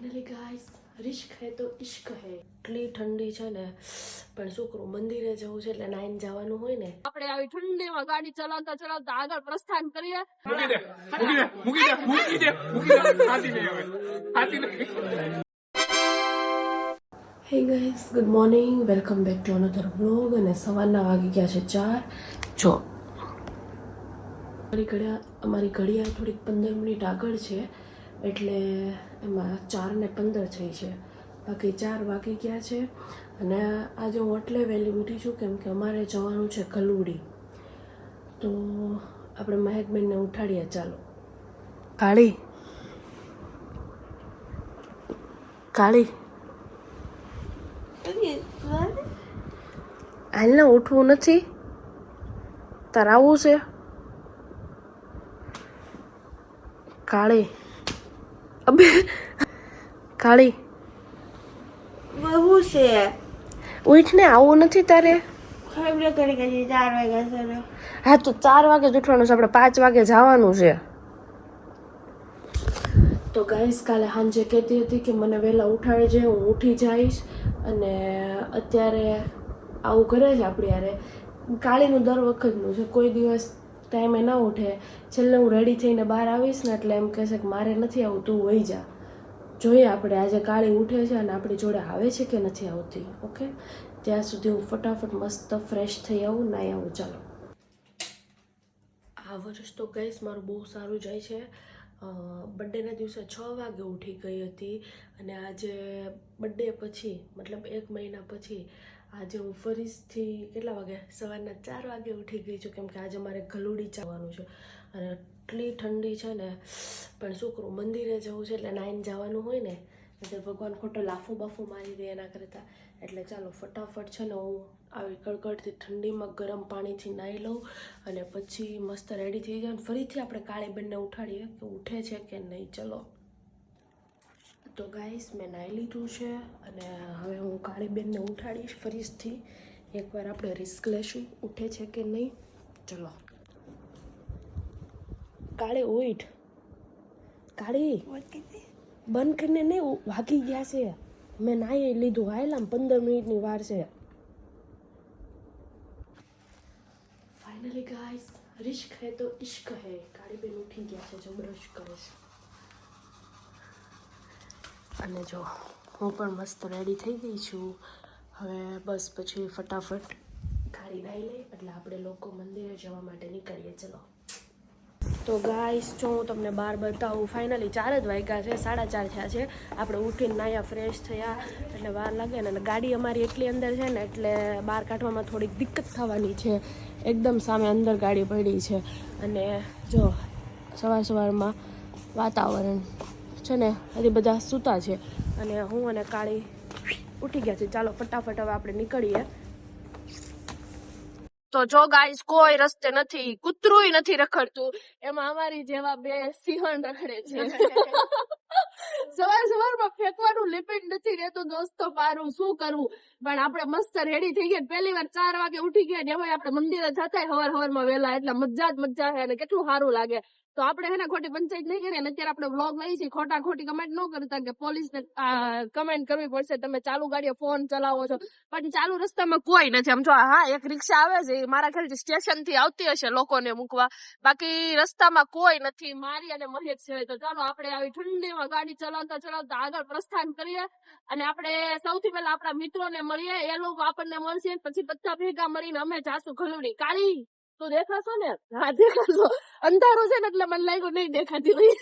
Finally guys રિશ્ક હે તો ઇશ્ક હે એટલી ઠંડી છે ને પણ શું કરું મંદિરે જવું છે એટલે નાઈન જવાનું હોય ને. આપણે આવી ઠંડીમાં ગાડી ચલાવતા ચલાવતા આગળ પ્રસ્થાન કરીએ. મૂકી દે મૂકી દે મૂકી દે મૂકી દે નહીં hey guys good morning welcome back to another blog અને સવારના વાગી ગયા છે ચાર. જો અમારી ઘડિયા અમારી ઘડિયાળ થોડીક પંદર મિનિટ આગળ છે. એટલે એમાં ચાર ને પંદર થઈ છે. બાકી ચાર વાગી ગયા છે અને આજે હું એટલે વહેલી ઉઠી છું કેમ કે અમારે જવાનું છે કલુડી. તો આપણે મહેકબેનને ઉઠાડીએ ચાલો. કાળી. કાળી. હાલને ઉઠવું નથી. તારે આવવું છે. કાળી. અબે કાળી બહુ છે. ઉઠને આવું નથી તારે? ખબર કરી કે ચાર વાગ્યા સર હા તો ચાર વાગે જ ઉઠવાનું છે. આપણે પાંચ વાગે જવાનું છે. તો ગાઈસ કાલે સાંજે કહેતી હતી કે મને વહેલા ઉઠાડજે હું ઉઠી જઈશ અને અત્યારે આવું કરે છે આપણી યારે. કાળીનું દર વખતનું છે. કોઈ દિવસ ટાઈમે ના ઉઠે. છેલ્લે હું રેડી થઈને બહાર આવીશ ને એટલે એમ કહેશે કે મારે નથી આવું, તું વહી જા. જોઈએ આપણે આજે કાળી ઉઠે છે અને આપણી જોડે આવે છે કે નથી આવતી ઓકે ત્યાં સુધી હું ફટાફટ મસ્ત ફ્રેશ થઈ આવું નાઈ આવું ચાલો. આ વર્ષ તો કહીશ, મારું બહુ સારું જાય છે. બર્થડેના દિવસે છ વાગે ઉઠી ગઈ હતી અને આજે બર્થડે પછી, મતલબ એક મહિના પછી આજે હું ફરીથી કેટલા વાગે? સવારના ચાર વાગે ઉઠી ગઈ છું, કેમ કે આજે મારે ગલુડી જવાનું છે. અને એટલી ઠંડી છે ને, પણ શું મંદિરે જવું છે એટલે નાઈન જવાનું હોય ને, એટલે ભગવાન ખોટો લાફો બાફો મારી દે એના કરતાં. એટલે ચાલો, ફટાફટ છે ને હું આવી કડકડતી ઠંડીમાં ગરમ પાણીથી નાહી લઉં અને પછી મસ્ત રેડી થઈ જાઉં. ફરીથી આપણે કાળી બેનને ઉઠાડીએ કે ઉઠે છે કે નહીં? ચલો. તો ગાઈસ, મેં નાહી લીધું છે અને હવે હું કાળી બેનને ઉઠાડીશ ફરીથી એકવાર આપણે રિસ્ક લેશું, ઉઠે છે કે નહીં? ચલો. કાળી ઉઠ. કાળી. બંધ કરીને નહીં વાગી ગયા છે. મેં નાહી લીધું હાયલા પંદર મિનિટની વાર છે. ફાઇનલી ગાઈસ રિશ્ક હે તો ઇશ્ક હે. કાળી બેન ઉઠી ગયા છે જો બ્રશ કરે છે. અને જો, હું પણ મસ્ત રેડી થઈ ગઈ છું. હવે બસ પછી ફટાફટ ખાલી નાઈ લઈ, એટલે આપણે લોકો મંદિરે જવા માટે નીકળીએ. ચલો. તો ગાઈસ જો હું તમને બહાર બતાવું ફાઇનલી ચાર જ વાગ્યા છે, સાડા ચાર થયા છે. આપણે ઉઠીને નાયા ફ્રેશ થયા, એટલે વાર લાગે ને, અને ગાડી અમારી એટલી અંદર છે ને, એટલે બહાર કાઢવામાં થોડીક દિક્કત થવાની છે. એકદમ સામે અંદર ગાડી પડી છે. અને જો, સવાર સવારમાં વાતાવરણ છે ને હજી બધા સૂતા છે. અને હું અને કાળી ઉઠી ગયા છે. ચાલો ફટાફટ હવે આપણે નીકળીએ. તો જો ગાઈસ કોઈ રસ્તે નથી કૂતરું નથી રખડતું. એમાં અમારી જેવા બે સિંહણ રખડે છે. સવાર સવારમાં ફેંકવાનું લિમિટ નથી રહેતું દોસ્તો પારું શું કરવું? પણ આપણે મસ્ત રેડી થઈ ગયા પહેલી વાર ચાર વાગે ઉઠી ગયા ને હવે આપણે મંદિરે જતા હવાર હવારમાં વહેલા એટલે મજા જ મજા છે અને કેટલું સારું લાગે. તો આપણે હે ને ખોટી પંચાયત નહીં કરી અને અત્યારે આપણે વ્લોગ લઈ છીએ ખોટા ખોટી કમેન્ટ ન કરતા કે પોલીસને કમેન્ટ કરવી પડશે. તમે ચાલુ ગાડીએ ફોન ચલાવો છો. પણ ચાલુ રસ્તામાં કોઈ નથી. આમ જો હા, એક રિક્ષા આવે છે મારા ખ્યાલથી સ્ટેશનથી આવતી હશે લોકોને મૂકવા. બાકી રસ્તામાં કોઈ નથી. મારી અને મહેશ છે. તો ચાલો, આપણે આવી ઠંડીમાં ગાડી ચલાવતા ચલાવતા આગળ પ્રસ્થાન કરીએ. અને આપણે સૌથી પહેલા આપણા મિત્રોને મળીએ. એ લોકો આપણને મળશે પછી બધા ભેગા મળીને અમે જાશું ઘલુડી કાળી, તું દેખાશો ને? હા, દેખાશો. અંધારું છે ને એટલે મને લાગ્યું નહીં દેખાતી હોય.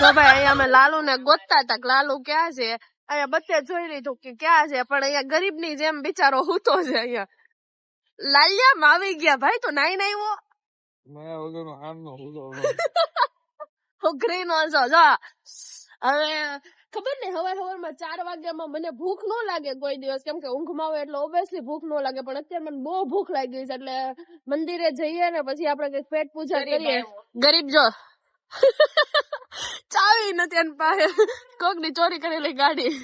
તો ભાઈ અહીંયા અમે લાલુ ને ગોતતા હતા કે લાલુ ક્યાં છે? અહીંયા બધે જોઈ લીધું કે ક્યાં છે પણ અહીંયા ગરીબની જેમ બિચારો હૂતો છે અહીંયા. લાલિયા માં આવી ગયા. ભાઈ તો નાઈ નાઈ વો મેં ઉઘરી નો. છો. જો હવે ખબર ને હવાર હવારમાં ચાર વાગ્યામાં મને ભૂખ ન લાગે કોઈ દિવસ. કેમ કે ઊંઘમાં આવે એટલે ઓબ્વિયસલી ભૂખ ન લાગે પણ અત્યારે મને બહુ ભૂખ લાગી છે. એટલે મંદિરે જઈએ ને પછી આપણે કઈ પેટ પૂજા કરીએ. ગરીબ જો. ચાવી નથી એની પાસે. કોકની ચોરી કરેલી ગાડી.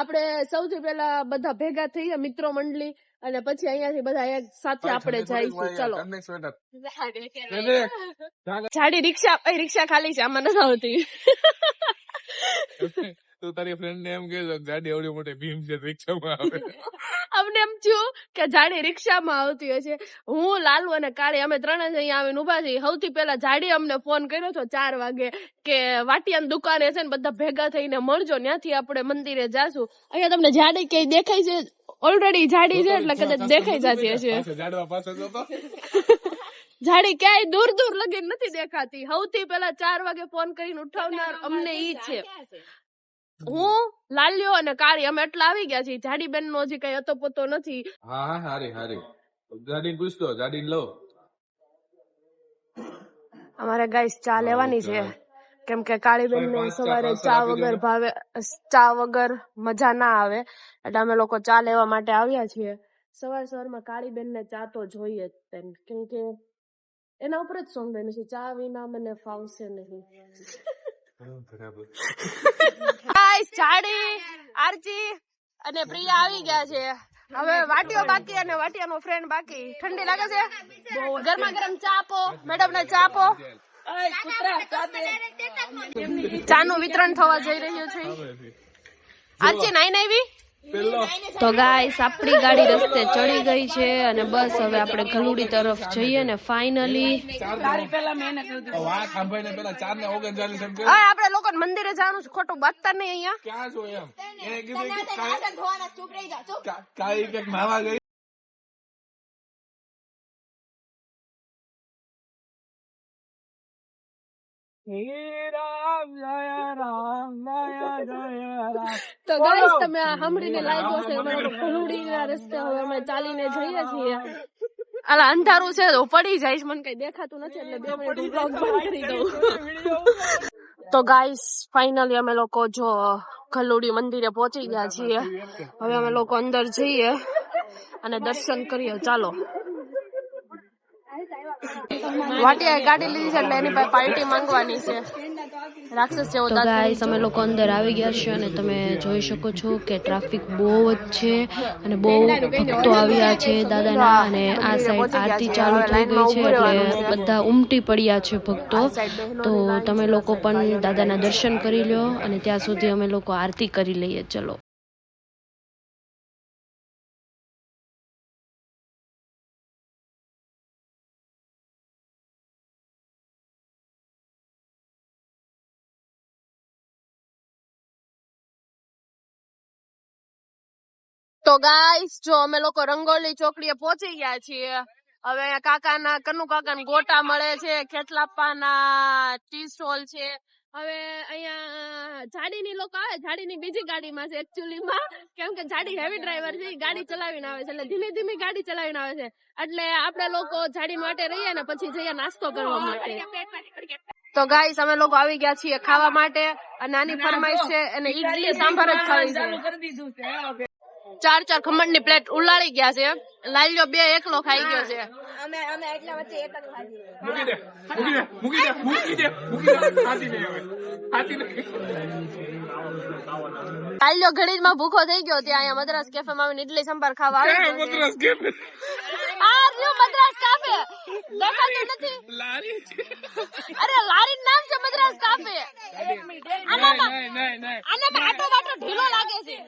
આપણે સૌથી પહેલા બધા ભેગા થઈએ મિત્રો મંડળી. અને પછી અહીંયાથી બધા એક સાથે આપણે જઈશું. ચલો. જાડી રિક્ષા રિક્ષા ખાલી છે આમાં નથી આવતી. તો તારી ફ્રેન્ડ ને એમ કે જાડી એવડી મોટી ભીમ છે રિક્ષામાં આવે. અમને એમ થયું કે જાડી રિક્ષામાં આવતી હશે. હું લાલુ અને કાળી અમે ત્રણ જ અહીંયા આવીને ઊભા છીએ. સૌથી પહેલા જાડી અમને ફોન કર્યો હતો ચાર વાગે કે વાટિયાની દુકાને છે ને બધા ભેગા થઈને મળજો ત્યાંથી આપણે મંદિરે જાશું. અહીંયા તમને જાડી ક્યાંય દેખાય છે? ઓલરેડી જાડી છે એટલે કદાચ દેખાઈ જતી હશે જતો? જાડી ક્યાંય દૂર દૂર લગી નથી દેખાતી. સૌથી પેલા ચાર વાગે ફોન કરીને ઉઠાવનાર અમને ઈ છે. હું લાલ્યો અને કાળી અમે એટલા આવી ગયા છીએ. જાડી બેન નો હજી કઈ અતો પોતો નથી. હા હા હારી હારી. જાડી પૂછતો જાડી લો. અમારે ગાઈસ ચા લેવાની છે. કેમ કે કાળી બેન ને સવારે ચા વગર ભાવે ચા વગર મજા ના આવે. એટલે અમે લોકો ચા લેવા માટે આવ્યા છીએ. સવાર સવારમાં કાળી બેન ને ચા તો જોઈએ જ તેમ. કેમ કે એના ઉપર જ સોંગ બેન છે. ચા વિના મને ફાવશે નહીં. બરાબર. ગાઈસ જાડી આરજી અને પ્રિયા આવી ગયા છે. હવે વાટીઓ બાકી અને વાટિયાનો ફ્રેન્ડ બાકી. ઠંડી લાગે છે? ગરમા ગરમ ચા આપો. મેડમ ને ચા આપો. ચાનું વિતરણ થવા જઈ રહ્યું છે. આરજી નાઈ નાઈ તો ગાઈસ આપણી ગાડી રસ્તે ચડી ગઈ છે અને બસ હવે આપણે ઘલુડી તરફ જઈએ ને ફાઇનલી આપણે લોકો મંદિરે જવાનું છે ખોટું બાતતા નહીં અહીંયા. તો ગાઈસ તમે આ સાંભળીને લાગ્યો છે અમે રસ્તે હવે અમે ચાલીને જઈએ છીએ. અલા અંધારું છે તો પડી જઈશ મને કઈ દેખાતું નથી એટલે બે મિનિટ બ્લોગ બંધ કરી દઉં. તો ગાઈસ ફાઇનલી અમે લોકો જો ખલુડી મંદિરે પહોંચી ગયા છીએ. હવે અમે લોકો અંદર જઈએ અને દર્શન કરીએ. ચાલો. વાટિયાએ ગાડી લીધી છે એટલે એની પાસે પાર્ટી માંગવાની છે. રાક્ષસ જેવો તો ગાઈસ અમે લોકો અંદર આવી ગયા છે અને તમે જોઈ શકો છો કે ટ્રાફિક બહુ જ છે અને બહુ ભક્તો આવ્યા છે દાદાના અને આ સાઈડ આરતી ચાલુ થઈ ગઈ છે એટલે બધા ઉમટી પડ્યા છે ભક્તો. તો તમે લોકો પણ દાદાના દર્શન કરી લો અને ત્યાં સુધી અમે લોકો આરતી કરી લઈએ. ચલો. તો ગાઈસ જો અમે લોકો રંગોલી ચોકડીએ પહોંચી ગયા છીએ. હવે કાકાના કનુ કાકાના ગોટા મળે છે ખેતલાપાના ટી સ્ટોલ છે. હવે અહીંયા જાડીની લોકો આવે જાડીની બીજી ગાડીમાં છે એકચ્યુઅલી માં. કેમ કે જાડી હેવી ડ્રાઈવર છે ગાડી ચલાવીને આવે છે. એટલે ધીમે ધીમે ગાડી ચલાવીને આવે છે. એટલે આપણે લોકો જાડી માટે રહીએ ને પછી જઈએ નાસ્તો કરવા માટે. તો ગાઈસ અમે લોકો આવી ગયા છીએ ખાવા માટે. અને આની ફરમાઈશ છે અને ઈડલી સાંભાર જ ખાવી છે. ચાર ચાર ખમણની પ્લેટ ઉલાળી ગયા છે. લાલ્યો બે એકલો ખાઈ ગયો છે. મૂકી દે મૂકી દે મૂકી દે મૂકી દે મૂકી દે. ખાતી નહીં હવે. ખાતી નહીં. લાલ્યો ઘડી માં ભૂખો થઈ ગયો ત્યાં અહીંયા મદ્રાસ કેફે માં આવીને ઇડલી સંભાર ખાવા આવી ક્યાં મદ્રાસ આ રહ્યું મદ્રાસ કાફે દેખાતું નથી. લારી અરે લારી નામ છે મદ્રાસ કાફે આનામાં આનામાં આટો ઢીલો લાગે છે.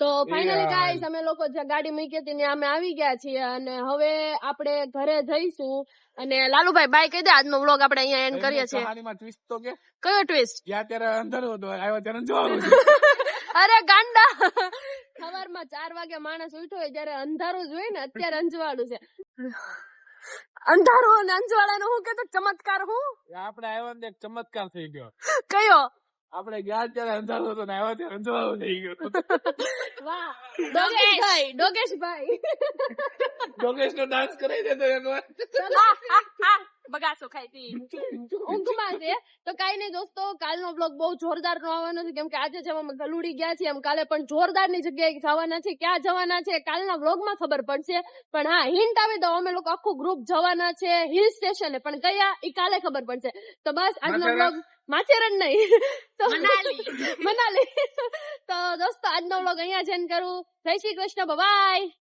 તો ફાઇનલી ગાઈસ અમે લોકો જે ગાડી મૂકી હતી અમે આવી ગયા છીએ અને હવે આપણે ઘરે જઈશું. અને લાલુભાઈ બાય કહી દે આજનો વ્લોગ આપણે અહીંયા એન્ડ કરીએ છીએ. કહાનીમાં ટ્વિસ્ટ તો કે? કયો ટ્વિસ્ટ જ્યાં ત્યારે અંધારું હતો આવ્યો ત્યારે જોવાનું અરે ગાંડા! સવારમાં ચાર વાગે માણસ ઉઠ્યો હોય ત્યારે અંધારું જ હોય ને અત્યારે અંજવાળું છે. અંધારું અને અંજવાળાનું હું કેતો ચમત્કાર હું? આપણે આવ્યો ને એક ચમત્કાર થઈ ગયો. કયો? આપણે ગયા ત્યારે અંધારું હતું ને આવ્યા ત્યારે અંધારું થઈ ગયું વાહ. ડોગેશભાઈ ડોગેશભાઈ ડોગેશ નો ડાન્સ કરાવી દેતો એક વાર. બગાસો ખાઈ ઊંઘમાં છે તો કઈ નહીં દોસ્તો કાલનો બ્લોગ બહુ જોરદાર નો આવવાનો છે. કેમ કે આજે જેમ અમે ગલુડી ગયા છે એમ કાલે પણ જોરદારની જગ્યાએ જવાના છે. ક્યાં જવાના છે? કાલના બ્લોગમાં ખબર પડશે. પણ હા હિન્ટ આવી દો અમે લોકો આખું ગ્રુપ જવાના છે હિલ સ્ટેશન પણ ગયા એ કાલે ખબર પડશે. તો બસ આજનો બ્લોગ માથેરન નહીં. તો મનાલી. મનાલી. તો દોસ્તો આજનો બ્લોગ અહીંયા જ end કરું. જય શ્રી કૃષ્ણ બાય